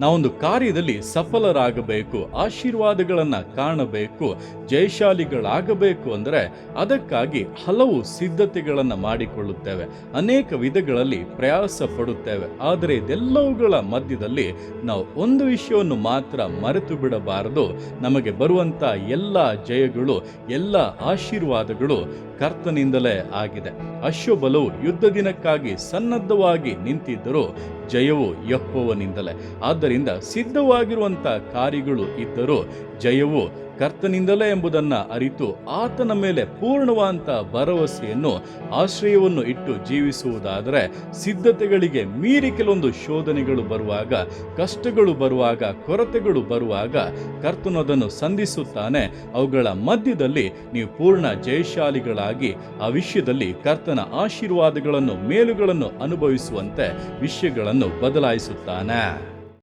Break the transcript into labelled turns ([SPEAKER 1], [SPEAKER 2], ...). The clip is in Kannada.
[SPEAKER 1] ನಾವೊಂದು ಕಾರ್ಯದಲ್ಲಿ ಸಫಲರಾಗಬೇಕು, ಆಶೀರ್ವಾದಗಳನ್ನು ಕಾಣಬೇಕು, ಜಯಶಾಲಿಗಳಾಗಬೇಕು ಅಂದರೆ ಅದಕ್ಕಾಗಿ ಹಲವು ಸಿದ್ಧತೆಗಳನ್ನು ಮಾಡಿಕೊಳ್ಳುತ್ತೇವೆ. ಅನೇಕ ವಿಧಗಳಲ್ಲಿ ಪ್ರಯಾಸ ಪಡುತ್ತೇವೆ. ಆದರೆ ಇದೆಲ್ಲವುಗಳ ಮಧ್ಯದಲ್ಲಿ ನಾವು ಒಂದು ವಿಷಯವನ್ನು ಮಾತ್ರ ಮರೆತು ಬಿಡಬಾರದು. ನಮಗೆ ಬರುವಂಥ ಎಲ್ಲ ಜಯಗಳು, ಎಲ್ಲ ಆಶೀರ್ವಾದಗಳು ಕರ್ತನಿಂದಲೇ ಆಗಿದೆ. ಅಶ್ವಬಲವು ಯುದ್ಧ ದಿನಕ್ಕಾಗಿ ಸನ್ನದ್ಧವಾಗಿ ನಿಂತಿದ್ದರೂ. ಜಯವು ಯಹೋವನಿಂದಲೇ. ಆದ್ದರಿಂದ ಸಿದ್ಧವಾಗಿರುವಂಥ ಕಾರ್ಯಗಳು ಇದ್ದರೂ ಜಯವು ಕರ್ತನಿಂದಲೇ ಎಂಬುದನ್ನು ಅರಿತು ಆತನ ಮೇಲೆ ಪೂರ್ಣವಾದಂಥ ಭರವಸೆಯನ್ನು, ಆಶ್ರಯವನ್ನು ಇಟ್ಟು ಜೀವಿಸುವುದಾದರೆ ಸಿದ್ಧತೆಗಳಿಗೆ ಮೀರಿ ಕೆಲವೊಂದು ಶೋಧನೆಗಳು ಬರುವಾಗ, ಕಷ್ಟಗಳು ಬರುವಾಗ, ಕೊರತೆಗಳು ಬರುವಾಗ ಕರ್ತನದನ್ನು ಸಂಧಿಸುತ್ತಾನೆ. ಅವುಗಳ ಮಧ್ಯದಲ್ಲಿ ನೀವು ಪೂರ್ಣ ಜಯಶಾಲಿಗಳಾಗಿ, ಆ ವಿಷಯದಲ್ಲಿ ಕರ್ತನ ಆಶೀರ್ವಾದಗಳನ್ನು, ಮೇಲುಗಳನ್ನು ಅನುಭವಿಸುವಂತೆ ವಿಷಯಗಳನ್ನು ಬದಲಾಯಿಸುತ್ತಾನೆ.